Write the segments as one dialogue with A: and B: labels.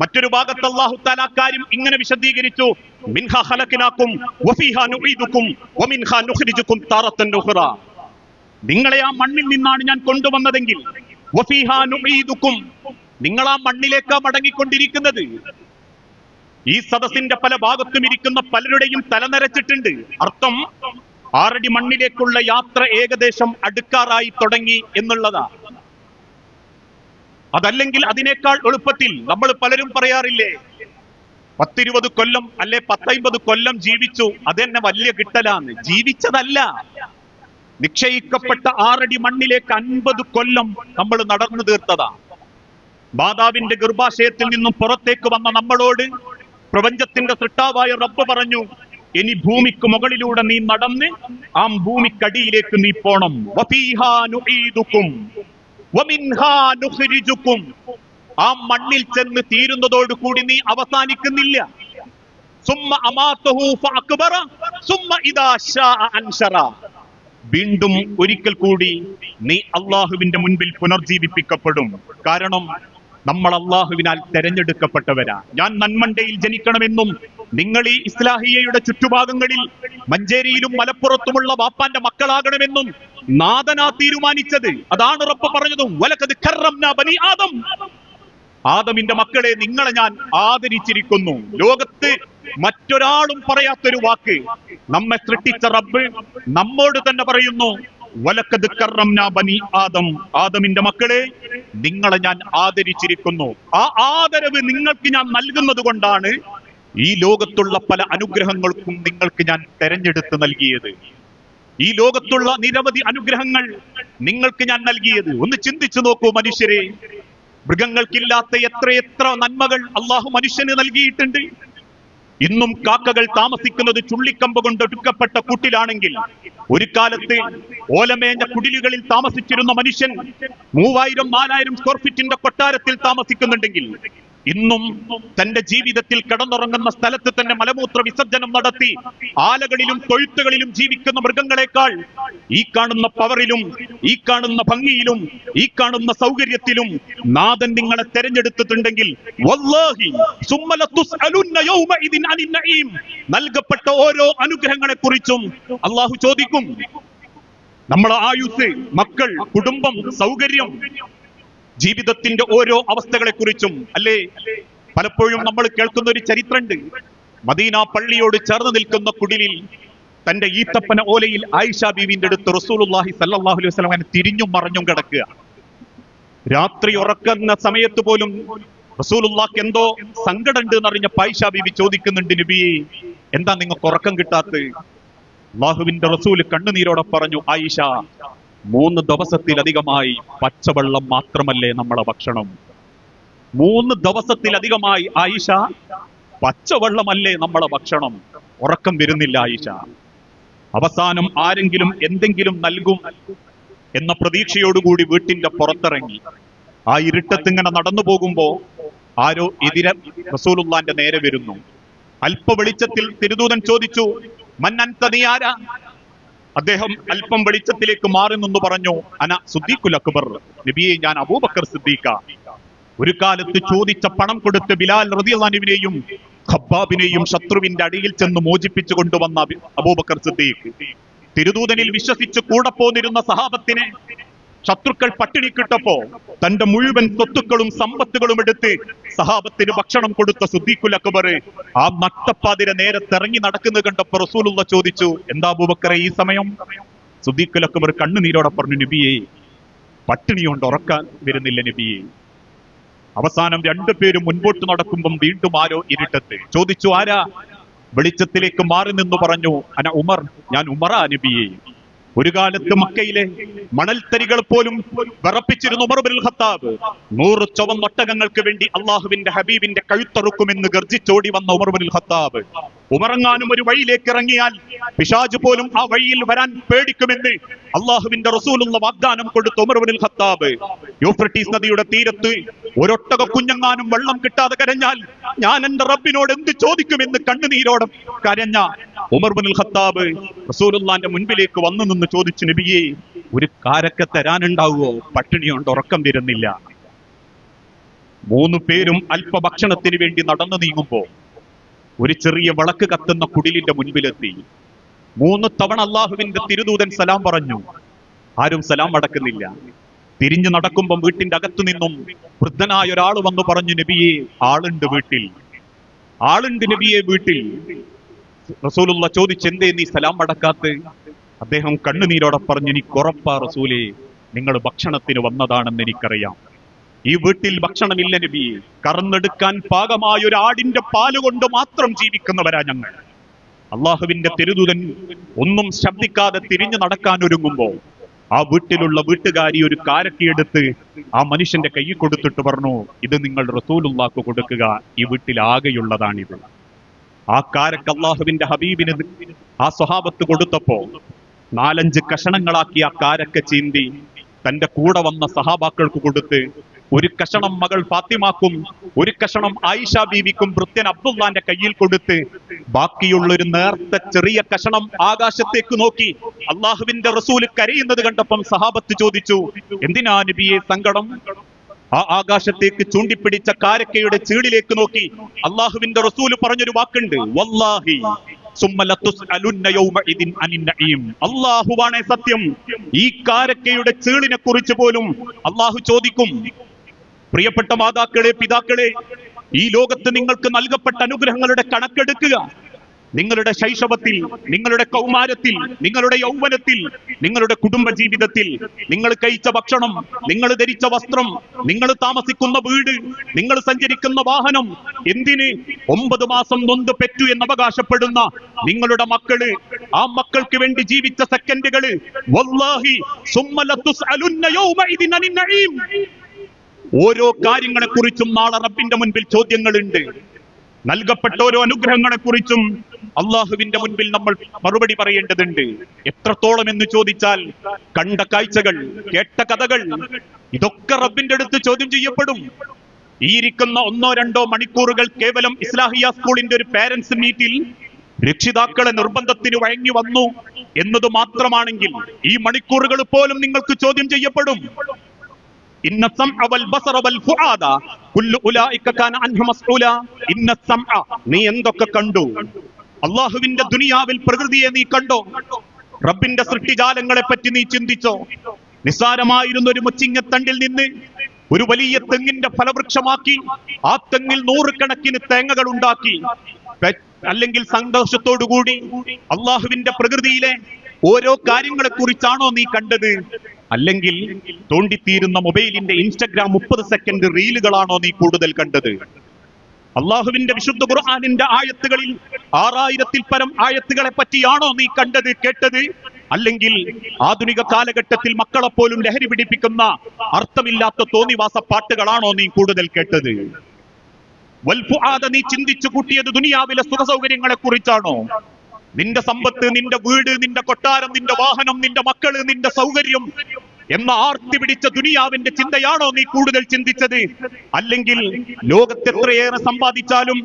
A: മറ്റൊരു ഭാഗത്ത് അള്ളാഹു താല കാര്യം ഇങ്ങനെ വിശദീകരിച്ചു. മിൻഹ വമിൻഹ നിങ്ങളെ ആ മണ്ണിൽ നിന്നാണ് ഞാൻ കൊണ്ടുവന്നതെങ്കിൽ നിങ്ങൾ ആ മണ്ണിലേക്കാ മടങ്ങിക്കൊണ്ടിരിക്കുന്നത്. ഈ സദസ്സിന്റെ പല ഭാഗത്തും ഇരിക്കുന്ന പലരുടെയും തലനരച്ചിട്ടുണ്ട് അർത്ഥം ആറടി മണ്ണിലേക്കുള്ള യാത്ര ഏകദേശം അടുക്കാറായി തുടങ്ങി എന്നുള്ളതാ. അതല്ലെങ്കിൽ അതിനേക്കാൾ എളുപ്പത്തിൽ നമ്മൾ പലരും പറയാറില്ലേ പത്തിരുപത് കൊല്ലം അല്ലെ പത്തൈമ്പത് കൊല്ലം ജീവിച്ചു അതെന്നെ വലിയ കിട്ടലാന്ന് ജീവിച്ചതല്ല. നിക്ഷയിക്കപ്പെട്ട ആറടി മണ്ണിലേക്ക് അൻപത് കൊല്ലം നമ്മൾ നടന്നു തീർത്തതാ. മാതാവിന്റെ ഗർഭാശയത്തിൽ നിന്നും പുറത്തേക്ക് വന്ന നമ്മളോട് പ്രപഞ്ചത്തിന്റെ സൃഷ്ടാവായ റബ്ബ് പറഞ്ഞു ഇനി ഭൂമിക്ക് മുകളിലൂടെ നീ നടന്ന് ആ ഭൂമിക്കടിയിലേക്ക് നീ പോണം. ആ മണ്ണിൽ ചെന്ന് തീരുന്നതോട് കൂടി നീ അവസാനിക്കുന്നില്ല. വീണ്ടും ഒരിക്കൽ കൂടി നീ അള്ളാഹുവിന്റെ മുൻപിൽ പുനർജീവിപ്പിക്കപ്പെടും. കാരണം നമ്മൾ അള്ളാഹുവിനാൽ തെരഞ്ഞെടുക്കപ്പെട്ടവരാ. ഞാൻ നന്മണ്ടയിൽ ജനിക്കണമെന്നും നിങ്ങൾ ഈ ഇസ്ലാഹിയയുടെ ചുറ്റുഭാഗങ്ങളിൽ മഞ്ചേരിയിലും മലപ്പുറത്തുമുള്ള വാപ്പാന്റെ മക്കളാകണമെന്നും നാഥനാ തീരുമാനിച്ചത്. അതാണ് ഉറപ്പ് പറഞ്ഞതും. വലക്കത് ബനി ആദം. ആദമിന്റെ മക്കളെ നിങ്ങളെ ഞാൻ ആദരിച്ചിരിക്കുന്നു. ലോകത്ത് മറ്റൊരാളും പറയാത്തൊരു വാക്ക്. നമ്മെ സൃഷ്ടിച്ച റബ്ബ് നമ്മോട് തന്നെ പറയുന്നു വലക്കത് ബനി ആദം. ആദമിന്റെ മക്കളെ നിങ്ങളെ ഞാൻ ആദരിച്ചിരിക്കുന്നു. ആ ആദരവ് നിങ്ങൾക്ക് ഞാൻ നൽകുന്നത് കൊണ്ടാണ് ഈ ലോകത്തുള്ള പല അനുഗ്രഹങ്ങൾക്കും നിങ്ങൾക്ക് ഞാൻ തെരഞ്ഞെടുത്ത് നൽകിയത്. ഈ ലോകത്തുള്ള നിരവധി അനുഗ്രഹങ്ങൾ നിങ്ങൾക്ക് ഞാൻ നൽകിയത്. ഒന്ന് ചിന്തിച്ചു നോക്കൂ മനുഷ്യരെ. മൃഗങ്ങൾക്കില്ലാത്ത എത്രയെത്ര നന്മകൾ അള്ളാഹു മനുഷ്യന് നൽകിയിട്ടുണ്ട്. ഇന്നും കാക്കകൾ താമസിക്കുന്നത് ചുള്ളിക്കമ്പ് കൊണ്ട് ഒടുക്കപ്പെട്ട കൂട്ടിലാണെങ്കിൽ ഒരു കാലത്ത് ഓലമേഞ്ഞ കുടിലുകളിൽ താമസിച്ചിരുന്ന മനുഷ്യൻ മൂവായിരം നാലായിരം സ്ക്വയർ ഫീറ്റിന്റെ കൊട്ടാരത്തിൽ താമസിക്കുന്നുണ്ടെങ്കിൽ ഇന്നും തന്റെ ജീവിതത്തിൽ കിടന്നുറങ്ങുന്ന സ്ഥലത്ത് തന്നെ മലമൂത്ര വിസർജനം നടത്തി ആലകളിലും തൊഴുത്തുകളിലും ജീവിക്കുന്ന മൃഗങ്ങളെക്കാൾ ഈ കാണുന്ന പവറിലും ഈ കാണുന്ന ഭംഗിയിലും ഈ കാണുന്ന സൗകര്യത്തിലും നാഥൻ നിങ്ങളെ തെരഞ്ഞെടുത്തിട്ടുണ്ടെങ്കിൽ നൽകപ്പെട്ട ഓരോ അനുഗ്രഹങ്ങളെ കുറിച്ചും അള്ളാഹു ചോദിക്കും. നമ്മളെ ആയുസ് മക്കൾ കുടുംബം സൗകര്യം ജീവിതത്തിന്റെ ഓരോ അവസ്ഥകളെ കുറിച്ചും അല്ലേ? പലപ്പോഴും നമ്മൾ കേൾക്കുന്ന ഒരു ചരിത്രമുണ്ട് മദീന പള്ളിയോട് ചേർന്ന് നിൽക്കുന്ന കുടിലിൽ തന്റെ ഈത്തപ്പന ഓലയിൽ ആയിഷ ബീവിന്റെ അടുത്ത് റസൂലുള്ളാഹി സല്ലല്ലാഹു അലൈഹി വസല്ലം അങ്ങനെ തിരിഞ്ഞും മറഞ്ഞും കിടക്കുക. രാത്രി ഉറക്കുന്ന സമയത്ത് പോലും റസൂലുല്ലാക്ക് എന്തോ സങ്കടമുണ്ട് എന്നറിഞ്ഞ പായിഷ ബീവി ചോദിക്കുന്നുണ്ട് നബിയെ എന്താ നിങ്ങൾക്ക് ഉറക്കം കിട്ടാത്തത്? അള്ളാഹുവിന്റെ റസൂൽ കണ്ണുനീരോടെ പറഞ്ഞു ആയിഷ മൂന്ന് ദിവസത്തിലധികമായി പച്ചവെള്ളം മാത്രമല്ലേ നമ്മളെ ഭക്ഷണം? മൂന്ന് ദിവസത്തിലധികമായി ആയിഷ പച്ചവെള്ളമല്ലേ നമ്മളെ ഭക്ഷണം? ഉറക്കം വരുന്നില്ല ആയിഷ. അവസാനം ആരെങ്കിലും എന്തെങ്കിലും നൽകും എന്ന പ്രതീക്ഷയോടുകൂടി വീട്ടിന്റെ പുറത്തിറങ്ങി. ആ ഇരുട്ടത്തിങ്ങനെ നടന്നു പോകുമ്പോ ആരോ എതിരെ റസൂലുള്ളാന്റെ നേരെ വരുന്നു. അല്പ വെളിച്ചത്തിൽ തിരുദൂതൻ ചോദിച്ചു മന്നൻ നീ ആരാ അദ്ദേഹം അല്പം വെളിച്ചത്തിലേക്ക് മാറി നിന്ന് പറഞ്ഞു അന സുദ്ദീഖുൽ അക്ബർ നബിയെ ഞാൻ അബൂബക്കർ സിദ്ദീഖ. ഒരു കാലത്ത് ചോദിച്ച പണം കൊടുത്ത് ബിലാൽ റതിയാനുവിനെയും ഖബ്ബാബിനെയും ശത്രുവിന്റെ അടിയിൽ ചെന്ന് മോചിപ്പിച്ചു കൊണ്ടുവന്ന അബൂബക്കർ സിദ്ദീഖ്. തിരുദൂതനിൽ വിശ്വസിച്ച് കൂടെ പോന്നിരുന്ന സഹാബത്തിനെ ശത്രുക്കൾ പട്ടിണി കിട്ടപ്പോ തന്റെ മുഴുവൻ സ്വത്തുക്കളും സമ്പത്തുകളും എടുത്ത് സഹാബത്തിന് ഭക്ഷണം കൊടുത്ത സുദ്ദീഖുൽ അക്ബർ ആ നട്ടപ്പാതിരെ നേരെ തിറങ്ങി നടക്കുന്നത് കണ്ടപ്പോ റസൂലുള്ള ചോദിച്ചു എന്താ അബൂബക്കറെ ഈ സമയം? സുദ്ദീഖുൽ അക്ബർ കണ്ണുനീരോടെ പറഞ്ഞു നബിയെ പട്ടിണി കൊണ്ട് ഉറക്കാൻ വരുന്നില്ല നബിയെ. അവസാനം രണ്ടുപേരും മുൻപോട്ട് നടക്കുമ്പം വീണ്ടും ആരോ ഇരുട്ടത്ത് ചോദിച്ചു ആരാ? വെളിച്ചത്തിലേക്ക് മാറി നിന്ന് പറഞ്ഞു അന ഉമർ ഞാൻ ഉമറാ നബിയെ. ഒരു കാലത്ത് മക്കയിലെ മണൽത്തരികൾ പോലും വിറപ്പിച്ചിരുന്നു ഉമർ ബിൻ ഖത്താബ്. നൂറ് ചുവന്നൊട്ടകങ്ങൾക്ക് വേണ്ടി അള്ളാഹുവിന്റെ ഹബീബിന്റെ കഴുത്തറുക്കുമെന്ന് ഗർജിച്ചോടി വന്ന ഉമർ ബിൻ ഖത്താബ്. ഉമറങ്ങാനും ഒരു വഴിയിലേക്ക് ഇറങ്ങിയാൽ പിശാജ് പോലും ആ വഴിയിൽ വരാൻ പേടിക്കുമെന്ന് അള്ളാഹുവിന്റെ റസൂലുള്ള വാഗ്ദാനം കൊടുത്തു ഉമർ ബിൻ ഖത്താബ്. യൂഫ്രട്ടീസ് നദിയുടെ തീരത്ത് ഒരൊട്ടക കുഞ്ഞങ്ങാനും വെള്ളം കിട്ടാതെ കരഞ്ഞാൽ ഞാൻ എന്റെ റബ്ബിനോട് എന്ത് ചോദിക്കുമെന്ന് കണ്ണുനീരോടെ കരഞ്ഞ ഉമർ ഹത്താബ് ഖത്താബ് റസൂലുള്ളാന്റെ മുൻപിലേക്ക് വന്നു നിന്ന് ചോദിച്ചു നബിയെ ഒരു കാരക്ക തരാനുണ്ടാവുമോ? പട്ടിണി കൊണ്ട് ഉറക്കം വരുന്നില്ല. മൂന്ന് പേരും അല്പ അല്പഭക്ഷണത്തിന് വേണ്ടി നടന്നു നീങ്ങുമ്പോ ഒരു ചെറിയ വിളക്ക് കത്തുന്ന കുടിലിന്റെ മുൻപിലെത്തി. മൂന്ന് തവണ അള്ളാഹുവിന്റെ തിരുദൂതൻ സലാം പറഞ്ഞു. ആരും സലാം അടക്കുന്നില്ല. തിരിഞ്ഞു നടക്കുമ്പോൾ വീട്ടിന്റെ അകത്തു നിന്നും വൃദ്ധനായ ഒരാൾ വന്നു പറഞ്ഞു നബിയെ ആളുണ്ട് വീട്ടിൽ. ആളുണ്ട് നബിയെ വീട്ടിൽ. റസൂലുള്ള ചോദിച്ചെന്തേ നീ സലാം അടക്കാത്ത അദ്ദേഹം കണ്ണുനീരോടെ പറഞ്ഞു എനിക്ക് ഉറപ്പാ റസൂലേ നിങ്ങൾ ഭക്ഷണത്തിന് വന്നതാണെന്ന് എനിക്കറിയാം. ഈ വീട്ടിൽ ഭക്ഷണമില്ല നബി. കറന്നെടുക്കാൻ പാകമായ ഒരു ആടിന്റെ പാൽ കൊണ്ട് മാത്രം ജീവിക്കുന്നവരാ ഞങ്ങൾ. അള്ളാഹുവിന്റെ തിരുദൂതൻ ഒന്നും ശബ്ദിക്കാതെ തിരിഞ്ഞു നടക്കാൻ ഒരുങ്ങുമ്പോ ആ വീട്ടിലുള്ള വീട്ടുകാരി ഒരു കാരക്കിയെടുത്ത് ആ മനുഷ്യന്റെ കൈ കൊടുത്തിട്ട് പറഞ്ഞു ഇത് നിങ്ങൾ റസൂലുള്ളാക്ക് കൊടുക്കുക. ഈ വീട്ടിൽ ആകെയുള്ളതാണിത്. ആ കാരക്ക് അള്ളാഹുവിന്റെ ഹബീബിന് ആ സ്വഹാബത്ത് കൊടുത്തപ്പോ നാലഞ്ച് കഷണങ്ങളാക്കി ആ കാരക്ക ചീന്തി തന്റെ കൂടെ വന്ന സഹാബാക്കൾക്ക് കൊടുത്ത് ഒരു കഷണം മകൾ ഫാത്തിമാക്കും ഒരു കഷണം ആയിഷ ബീവിക്കും ഭൃത്യൻ അബ്ദുള്ളാന്റെ കയ്യിൽ കൊടുത്ത് ബാക്കിയുള്ള ഒരു നേർത്ത ചെറിയ കഷണം ആകാശത്തേക്ക് നോക്കി. അള്ളാഹുവിന്റെ റസൂൽ കരയുന്നത് കണ്ടപ്പം സഹാബത്ത് ചോദിച്ചു എന്തിനാ നബിയെ സങ്കടം? ആ ആകാശത്തേക്ക് ചൂണ്ടിപ്പിടിച്ച കാരക്കയുടെ ചീടിലേക്ക് നോക്കി. അള്ളാഹുവിന്റെ റസൂൽ പറഞ്ഞൊരു വാക്കുണ്ട് വല്ലാഹി. അള്ളാഹുവാണേ സത്യം. ഈ കാരക്കയുടെ ചീളിനെ കുറിച്ച് പോലും അള്ളാഹു ചോദിക്കും. പ്രിയപ്പെട്ട മാതാക്കളെ പിതാക്കളെ ഈ ലോകത്ത് നിങ്ങൾക്ക് നൽകപ്പെട്ട അനുഗ്രഹങ്ങളുടെ കണക്കെടുക്കുക. നിങ്ങളുടെ ശൈശവത്തിൽ നിങ്ങളുടെ കൗമാരത്തിൽ നിങ്ങളുടെ യൗവനത്തിൽ നിങ്ങളുടെ കുടുംബ ജീവിതത്തിൽ നിങ്ങൾ കഴിച്ച ഭക്ഷണം നിങ്ങൾ ധരിച്ച വസ്ത്രം നിങ്ങൾ താമസിക്കുന്ന വീട് നിങ്ങൾ സഞ്ചരിക്കുന്ന വാഹനം എന്തിന് ഒമ്പത് മാസം നൊന്ത് പെറ്റു എന്ന് അവകാശപ്പെടുന്ന നിങ്ങളുടെ മക്കൾ ആ മക്കൾക്ക് വേണ്ടി ജീവിച്ച സെക്കൻഡുകൾ ഓരോ കാര്യങ്ങളെ കുറിച്ചും നാളെ റബ്ബിന്റെ മുൻപിൽ ചോദ്യങ്ങളുണ്ട്. നൽകപ്പെട്ട ഓരോ അനുഗ്രഹങ്ങളെ കുറിച്ചും അള്ളാഹുവിന്റെ മുൻപിൽ നമ്മൾ മറുപടി പറയേണ്ടതുണ്ട്. എത്രത്തോളം എന്ന് ചോദിച്ചാൽ കണ്ട കാഴ്ചകൾ കേട്ട കഥകൾ ഇതൊക്കെ റബ്ബിന്റെ അടുത്ത് ചോദ്യം ചെയ്യപ്പെടും. ഈ ഇരിക്കുന്ന ഒന്നോ രണ്ടോ മണിക്കൂറുകൾ കേവലം ഇസ്ലാഹിയ സ്കൂളിന്റെ ഒരു പേരൻസ് മീറ്റിൽ രക്ഷിതാക്കളെ നിർബന്ധത്തിന് വഴങ്ങി വന്നു എന്നത് മാത്രമാണെങ്കിൽ ഈ മണിക്കൂറുകൾ പോലും നിങ്ങൾക്ക് ചോദ്യം ചെയ്യപ്പെടും. ഇന്ന വൽ ബസറ വൽ ഫുആദ കുല്ലു ഉലൈക കാന അൻഹു മസ്ഊല ഇന്ന സംഅ നീ എന്തൊക്കെ കണ്ടു? അള്ളാഹുവിന്റെ ദുനിയാവിൽ പ്രകൃതിയെ നീ കണ്ടോ? റബ്ബിന്റെ സൃഷ്ടിജാലങ്ങളെ പറ്റി നീ ചിന്തിച്ചോ? നിസ്സാരമായിരുന്ന ഒരു മുച്ചിങ്ങത്തണ്ടിൽ നിന്ന് ഒരു വലിയ തെങ്ങിന്റെ ഫലവൃക്ഷമാക്കി ആ തെങ്ങിൽ നൂറുകണക്കിന് തേങ്ങകൾ ഉണ്ടാക്കി അല്ലെങ്കിൽ സന്തോഷത്തോടുകൂടി അള്ളാഹുവിന്റെ പ്രകൃതിയിലെ ഓരോ കാര്യങ്ങളെ കുറിച്ചാണോ നീ കണ്ടത്? അല്ലെങ്കിൽ തോണ്ടിത്തീരുന്ന മൊബൈലിന്റെ ഇൻസ്റ്റഗ്രാം മുപ്പത് സെക്കൻഡ് റീലുകളാണോ നീ കൂടുതൽ കണ്ടത്? അള്ളാഹുവിന്റെ വിശുദ്ധ ഖുർആാനിന്റെ ആയത്തുകളിൽ ആറായിരത്തിൽ പരം ആയത്തുകളെ പറ്റിയാണോ നീ കണ്ടത് കേട്ടത്? അല്ലെങ്കിൽ ആധുനിക കാലഘട്ടത്തിൽ മക്കളെ പോലും ലഹരി പിടിപ്പിക്കുന്ന അർത്ഥമില്ലാത്ത തോന്നിവാസ പാട്ടുകളാണോ നീ കൂടുതൽ കേട്ടത്? വൽഫുആദ നീ ചിന്തിച്ചു കൂട്ടിയത് ദുനിയാവിലെ സുഖ സൗകര്യങ്ങളെ കുറിച്ചാണോ? നിന്റെ സമ്പത്ത് നിന്റെ വീട് നിന്റെ കൊട്ടാരം നിന്റെ വാഹനം നിന്റെ മക്കൾ നിന്റെ സൗകര്യം എന്ന ആർത്തി പിടിച്ച ദുനിയാവിന്റെ ചിന്തയാണോ നീ കൂടുതൽ ചിന്തിച്ചത്? അല്ലെങ്കിൽ ലോകത്ത് എത്രയേറെ സമ്പാദിച്ചാലും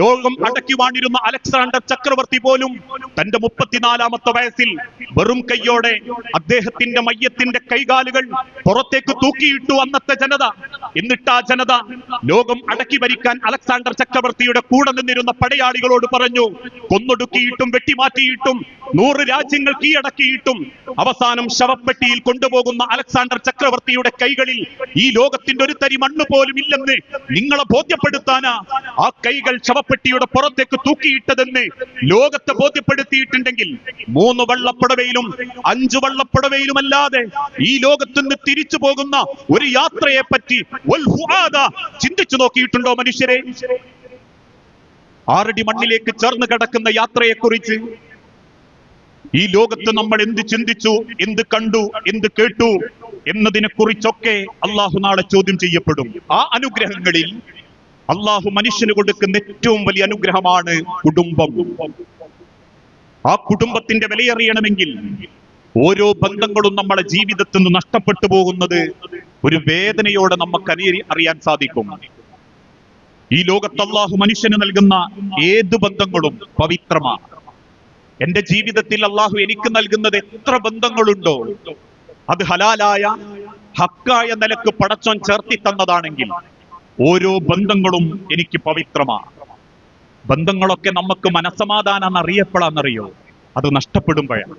A: ലോകം അടക്കി വാണിരുന്ന അലക്സാണ്ടർ ചക്രവർത്തി പോലും തന്റെ മുപ്പത്തിനാലാമത്തെ വയസ്സിൽ വെറും കൈയോടെ അദ്ദേഹത്തിന്റെ മയ്യത്തിന്റെ കൈകാലുകൾ പുറത്തേക്ക് തൂക്കിയിട്ടു അന്നത്തെ ജനത. എന്നിട്ട് ആ ജനത ലോകം അടക്കി ഭരിക്കാൻ അലക്സാണ്ടർ ചക്രവർത്തിയുടെ കൂടെ നിന്നിരുന്ന പടയാളികളോട് പറഞ്ഞു കൊന്നൊടുക്കിയിട്ടും വെട്ടിമാറ്റിയിട്ടും നൂറ് രാജ്യങ്ങൾ കീഴടക്കിയിട്ടും അവസാനം ശവപ്പെട്ടിയിൽ കൊണ്ടുപോകുന്ന അലക്സാണ്ടർ ചക്രവർത്തിയുടെ കൈകളിൽ ഈ ലോകത്തിന്റെ ഒരു തരി മണ്ണ് പോലും ഇല്ലെന്ന് നിങ്ങളെ ബോധ്യപ്പെടുത്താനാ ആ കൈകൾ ശവപ്പെട്ടിയുടെ പുറത്തേക്ക് തൂക്കിയിട്ടതെന്ന് ലോകത്തെ ബോധ്യപ്പെടുത്തിയിട്ടുണ്ടെങ്കിൽ മൂന്ന് വള്ളപ്പടവയിലും അഞ്ചു വള്ളപ്പടവയിലുമല്ലാതെ ഈ ലോകത്തുനിന്ന് തിരിച്ചു പോകുന്ന ഒരു യാത്രയെ പറ്റി ചിന്തിച്ചു നോക്കിയിട്ടുണ്ടോ മനുഷ്യരെ? ആറടി മണ്ണിലേക്ക് ചേർന്ന് കിടക്കുന്ന യാത്രയെക്കുറിച്ച് ഈ ലോകത്ത് നമ്മൾ എന്ത് ചിന്തിച്ചു എന്ത് കണ്ടു എന്ത് കേട്ടു എന്നതിനെ കുറിച്ചൊക്കെ അള്ളാഹു നാളെ ചോദ്യം ചെയ്യപ്പെടും. ആ അനുഗ്രഹങ്ങളിൽ അള്ളാഹു മനുഷ്യന് കൊടുക്കുന്ന ഏറ്റവും വലിയ അനുഗ്രഹമാണ് കുടുംബം. ആ കുടുംബത്തിന്റെ വിലയറിയണമെങ്കിൽ ഓരോ ബന്ധങ്ങളും നമ്മളെ ജീവിതത്തിൽ നിന്ന് നഷ്ടപ്പെട്ടു പോകുന്നത് ഒരു വേദനയോടെ നമുക്ക് അനി- അറിയാൻ സാധിക്കും. ഈ ലോകത്ത് അള്ളാഹു മനുഷ്യന് നൽകുന്ന ഏത് ബന്ധങ്ങളും പവിത്രമാണ്. എന്റെ ജീവിതത്തിൽ അള്ളാഹു എനിക്ക് നൽകുന്നത് എത്ര ബന്ധങ്ങളുണ്ടോ? അത് ഹലാലായ ഹക്കായ നിലയ്ക്ക് പടച്ചോൻ ചേർത്തി തന്നതാണെങ്കിൽ ഓരോ ബന്ധങ്ങളും എനിക്ക് പവിത്രമാണ്. ബന്ധങ്ങളൊക്കെ നമുക്ക് മനസമാധാനം അറിയപ്പെടാന്നറിയോ? അത് നഷ്ടപ്പെടുമ്പോഴാണ്.